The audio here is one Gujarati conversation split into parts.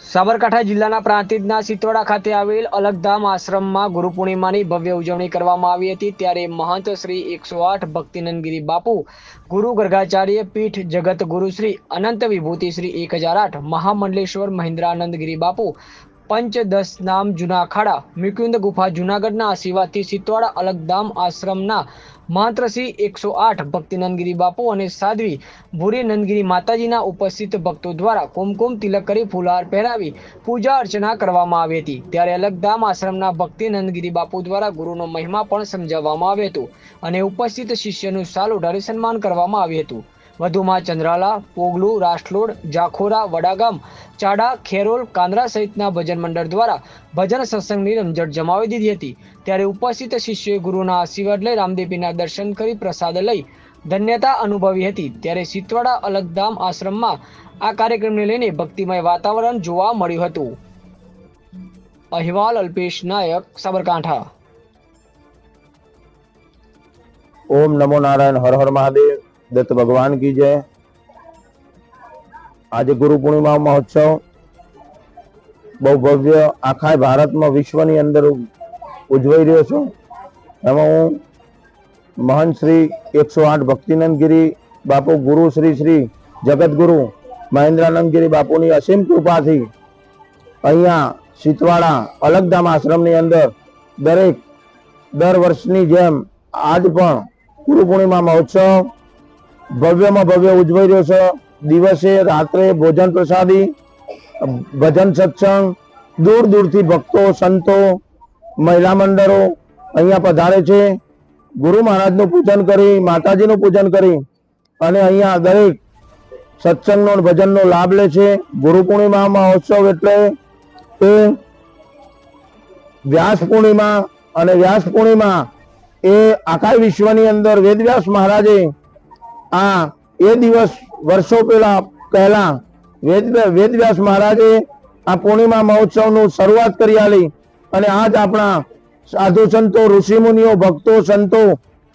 સાબરકાંઠા જિલ્લાના પ્રાંતિજના સિતોડા ખાતે આવેલ અલગધામ આશ્રમમાં ગુરુ પૂર્ણિમાની ભવ્ય ઉજવણી કરવામાં આવી હતી. ત્યારે મહંત શ્રી એકસો આઠ ભક્તિનંદગીરી બાપુ, ગુરુ ગર્ગાચાર્ય પીઠ જગત ગુરુ શ્રી અનંત વિભૂતિ શ્રી એક હજાર આઠ મહામંડલેશ્વર મહેન્દ્રાનંદગીરી બાપુ પંચ દસ નામ જૂના અખાડા મુકુંદ ગુફા જૂનાગઢના આશીર્વાદથી સિત્વાડા અલગધામ આશ્રમના મહાંત્ર શ્રી એકસો આઠ ભક્તિનંદગીરી બાપુ અને સાધ્વી ભૂરી નંદગીરી માતાજીના ઉપસ્થિત ભક્તો દ્વારા કુમકુમ તિલક કરી ફુલહાર પહેરાવી પૂજા અર્ચના કરવામાં આવી હતી. ત્યારે અલગધામ આશ્રમના ભક્તિ નંદગીરી બાપુ દ્વારા ગુરુનો મહિમા પણ સમજાવવામાં આવ્યો હતો અને ઉપસ્થિત શિષ્યનું સાલ ઉઢાડી સન્માન કરવામાં આવ્યું હતું. વધુમાં ચંદ્રાલા, પોગલુ રાષ્ટ્રોડ જાખોરા, વડાગામ, ચાડા, ખેરોલ, કાંદરા સહિતના ભજન મંડળ દ્વારા ભજન સત્સંગની રમઝટ જમાવી દીધી હતી. ત્યારે ઉપસ્થિત શિષ્યોએ ગુરુના આશીર્વાદ લઈ રામદેવીના દર્શન કરી પ્રસાદ લઈ ધન્યતા અનુભવી હતી. ત્યારે સિતવાડા અલગધામ આશ્રમમાં આ કાર્યક્રમને લઈને ભક્તિમય વાતાવરણ જોવા મળ્યું હતું. અહેવાલ, અલ્પેશ નાયક, સાબરકાંઠા. ઓમ નમો નારાયણ, હર હર મહાદેવ. દત્ત ભગવાન કી જય. આજે ગુરુ પૂર્ણિમા મહોત્સવ. બહુ ભવ્ય આખા ભારતમાં વિશ્વની અંદર ઉજવાઈ રહ્યો છું. એમાં હું મહંત શ્રી એકસો આઠ ભક્તિનંદગીરી બાપુ ગુરુ શ્રી શ્રી જગતગુરુ મહેન્દ્રાનંદગીરી બાપુની અસીમ કૃપાથી અહીંયા શીતવાડા અલગધામ આશ્રમની અંદર દરેક દર વર્ષની જેમ આજ પણ ગુરુ પૂર્ણિમા મહોત્સવ ભવ્યમાં ભવ્ય ઉજવાઈ રહ્યો છે. દિવસે રાત્રે ભોજન પ્રસાદી, ભજન સત્સંગ, દૂર દૂરથી ભક્તો, સંતો, મહિલા મંડળો અહીંયા પધારે છે. ગુરુ મહારાજનું પૂજન કરી, માતાજીનું પૂજન કરી અને અહીંયા દરેક સત્સંગનો ભજનનો લાભ લે છે. ગુરુ પૂર્ણિમા મહોત્સવ એટલે એ વ્યાસ પૂર્ણિમા અને વ્યાસ પૂર્ણિમા એ આખા વિશ્વની અંદર વેદવ્યાસ મહારાજે આ એ દિવસ વર્ષો પહેલા પહેલા વેદ વેદવ્યાસ મહારાજે આ પૂર્ણિમા મહોત્સવનું શરૂઆત કરી આલી અને આજ આપણા સાધુ સંતો ઋષિમુનિઓ ભક્તો, સંતો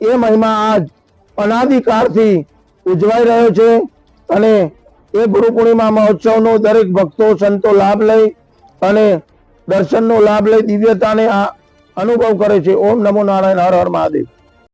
એ મહિમા આજ અનાદિકાળથી ઉજવાઈ રહ્યો છે અને એ ગુરુ પૂર્ણિમા મહોત્સવનો દરેક ભક્તો, સંતો લાભ લઈ અને દર્શનનો લાભ લઈ દિવ્યતાને આ અનુભવ કરે છે. ઓમ નમો નારાયણ, હર હર મહાદેવ.